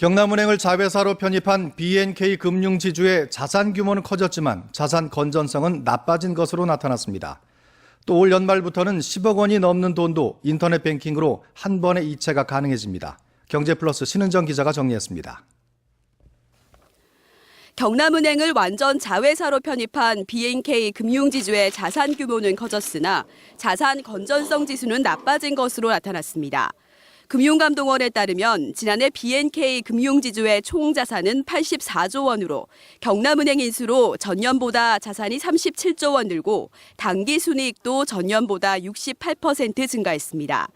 경남은행을 자회사로 편입한 BNK 금융지주의 자산 규모는 커졌지만 자산 건전성은 나빠진 것으로 나타났습니다. 또 올 연말부터는 10억 원이 넘는 돈도 인터넷 뱅킹으로 한 번에 이체가 가능해집니다. 경제플러스 신은정 기자가 정리했습니다. 경남은행을 완전 자회사로 편입한 BNK 금융지주의 자산 규모는 커졌으나 자산 건전성 지수는 나빠진 것으로 나타났습니다. 금융감독원에 따르면 지난해 BNK 금융지주의 총 자산은 84조 원으로 경남은행 인수로 전년보다 자산이 37조 원 늘고 당기 순이익도 전년보다 68% 증가했습니다.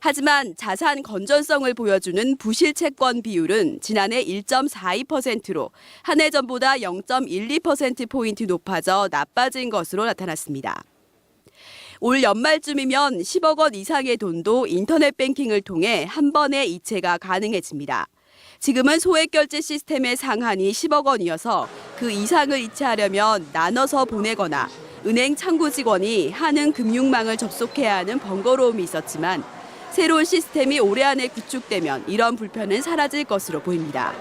하지만 자산 건전성을 보여주는 부실 채권 비율은 지난해 1.42%로 한 해 전보다 0.12%포인트 높아져 나빠진 것으로 나타났습니다. 올 연말쯤이면 10억 원 이상의 돈도 인터넷 뱅킹을 통해 한 번에 이체가 가능해집니다. 지금은 소액 결제 시스템의 상한이 10억 원이어서 그 이상을 이체하려면 나눠서 보내거나 은행 창구 직원이 하는 금융망을 접속해야 하는 번거로움이 있었지만 새로운 시스템이 올해 안에 구축되면 이런 불편은 사라질 것으로 보입니다.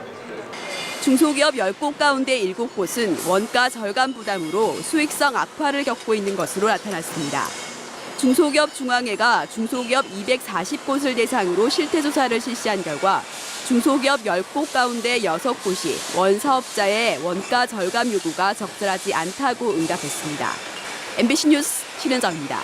중소기업 10곳 가운데 7곳은 원가 절감 부담으로 수익성 악화를 겪고 있는 것으로 나타났습니다. 중소기업 중앙회가 중소기업 240곳을 대상으로 실태조사를 실시한 결과 중소기업 10곳 가운데 6곳이 원사업자의 원가 절감 요구가 적절하지 않다고 응답했습니다. MBC 뉴스 신은정입니다.